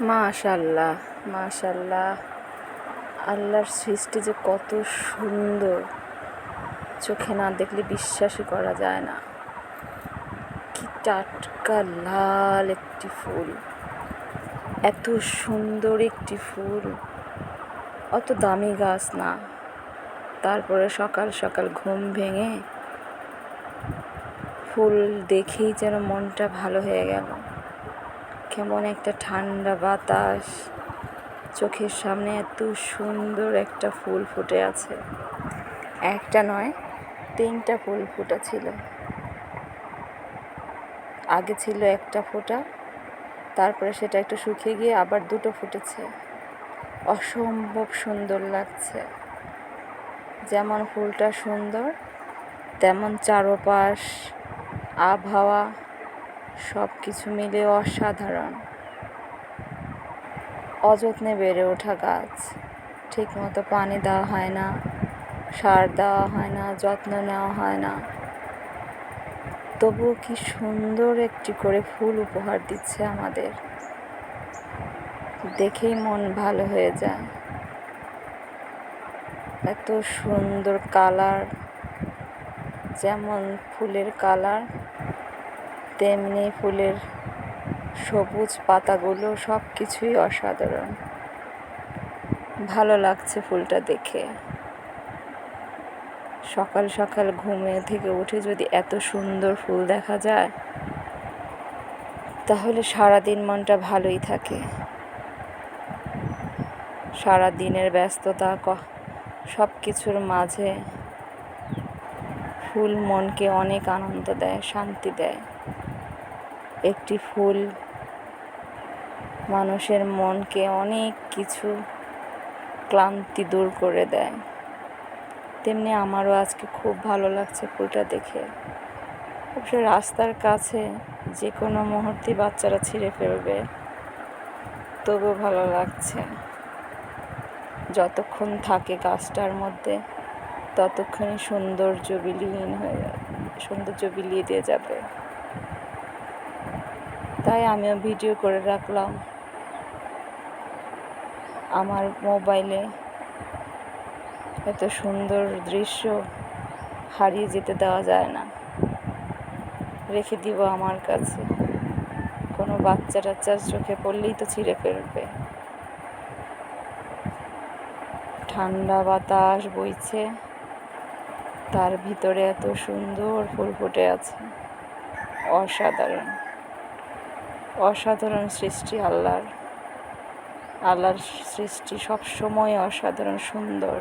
মাশাল্লাহ মাশাল্লাহ আল্লাহর সৃষ্টি যে কত সুন্দর। চোখে না দেখলে বিশ্বাসই করা যায় না। কি টাটকা লাল একটি ফুল। এত সুন্দর একটি ফুল। অত দামি গাছ না। তারপরে সকাল সকাল ঘুম ভেঙে ফুল দেখেই যেন মনটা ভালো হয়ে গেল। কেমন একটা ঠান্ডা বাতাস। চোখের সামনে এত সুন্দর একটা ফুল ফুটে আছে। একটা নয়, তিনটা ফুল ফুটা ছিল আগে ছিল একটা ফোঁটা, তারপরে সেটা একটু শুকিয়ে গিয়ে আবার দুটো ফুটেছে। অসম্ভব সুন্দর লাগছে। যেমন ফুলটা সুন্দর, তেমন চারপাশ, আবহাওয়া সব কিছু মিলে অসাধারণ। অযত্নে বেড়ে ওঠা গাছ। ঠিক মতো পানি দেওয়া হয় না, সার দেওয়া হয় না, যত্ন নেওয়া হয় না। তবুও কি সুন্দর একটি করে ফুল উপহার দিচ্ছে আমাদের। দেখেই মন ভালো হয়ে যায়। এত সুন্দর কালার, যেমন ফুলের কালার। তেমনি ফুলের সবুজ পাতাগুলো সব কিছুই অসাধারণ। ভালো লাগছে ফুলটা দেখে। সকাল সকাল ঘুমে থেকে উঠে যদি এত সুন্দর ফুল দেখা যায়, তাহলে সারা দিন মনটা ভালোই থাকে। সারা দিনের ব্যস্ততা সব কিছুর মাঝে ফুল মনকে অনেক আনন্দ দেয়, শান্তি দেয়। একটি ফুল। মানুষের মনকে অনেক কিছু ক্লান্তি দূর করে দেয়। তেমনি আমারও আজকে খুব ভালো লাগছে ফুলটা দেখে। অবশ্য রাস্তার কাছে যে কোনো মুহূর্তে বাচ্চারা ছিঁড়ে ফেলবে, তবুও ভালো লাগছে। যতক্ষণ থাকে গাছটার মধ্যে, ততক্ষণই সৌন্দর্য বিলীন হয়ে সৌন্দর্য বিলিয়ে দিয়ে যাবে। তাই আমিও ভিডিও করে রাখলাম। আমার মোবাইলে এত সুন্দর দৃশ্য হারিয়ে যেতে দেওয়া যায় না। রেখে দিব আমার কাছে। কোনো বাচ্চা টাচ্চার চোখে পড়লেই তো ছিঁড়ে ফেলবে। ঠান্ডা বাতাস বইছে, তার ভিতরে এত সুন্দর ফুল ফুটে আছে। অসাধারণ। অসাধারণ সৃষ্টি আল্লাহর। আল্লাহর সৃষ্টি সবসময় অসাধারণ সুন্দর।